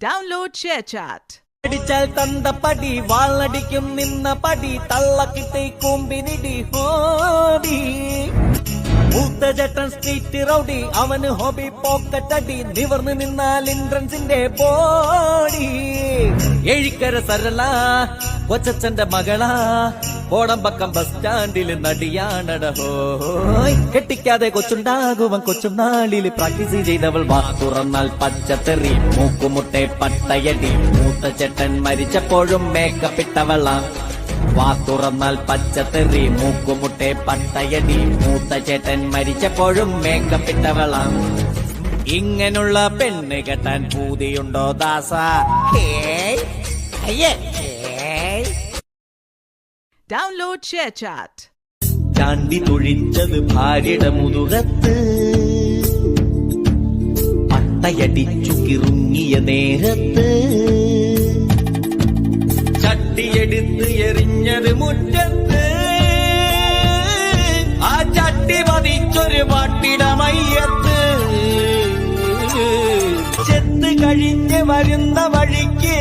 Download പിടിച്ചാൽ തന്ത പടി വാളടിക്കും നിന്ന പടി തള്ളക്കിട്ടി കൂമ്പിനിടി ഹോബി. മൂത്ത ചേട്ടൻ സ്ട്രീറ്റ് റൗഡി അവന് ഹോബി പോക്കറ്റടി നിവർന്നു നിന്നാൽ ഇൻട്രൻസിന്റെ ബോഡി എഴിക്കര സരള കൊച്ചച്ഛന്റെ മകളാ. ഓടമ്പക്കം ബസ് സ്റ്റാൻഡിൽ നടിയാണടഹോ കെട്ടിക്കാതെ കൊച്ചുണ്ടാകുവൻ കൊച്ചും നാളിൽ പ്രാക്ടീസ് ചെയ്തവൾ വാ. തുറന്നാൽ പച്ചത്തെറി മൂക്കുമുട്ടെ പട്ടയടി. മൂത്ത ചേട്ടൻ മരിച്ചപ്പോഴും മേക്കപ്പ് ഇട്ടവളാ. വാ തുറന്നാൽ പച്ചത്തെറി മൂക്കുമുട്ടെ പട്ടയടി. മൂത്ത ചേട്ടൻ മരിച്ചപ്പോഴും മേക്കപ്പ് ഇട്ടവളാ. ഇങ്ങനുള്ള പെണ്ണ് കെട്ടാൻ പൂതിയുണ്ടോ ദാസ. Download ചാറ്റ് ചാണ്ടി തൊഴിച്ചത് ഭാര്യയുടെ മുതുകത്ത്. പട്ടയടിച്ചു കിറുങ്ങിയ നേരത്ത്. ചട്ടിയെടുത്ത് എറിഞ്ഞത് മുറ്റത്ത്. ആ ചട്ടി പതിച്ചൊരു പട്ടിടമയ്യത്ത് ചെന്ന് കഴിഞ്ഞ് വരുന്ന വഴിക്ക്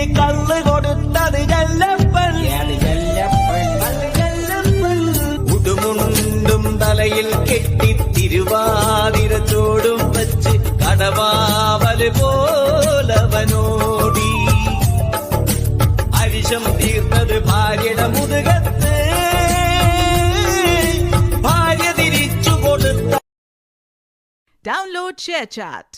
തലയിൽ കെട്ടി തിരുവാതിര ചോടും വച്ച് കടവാവൽ പോലവനോടി അരിശം തീർത്തത് ഭാര്യയുടെ മുതുകത്ത് ഭാര്യ തിരിച്ചു കൊടുത്ത Download ShareChat.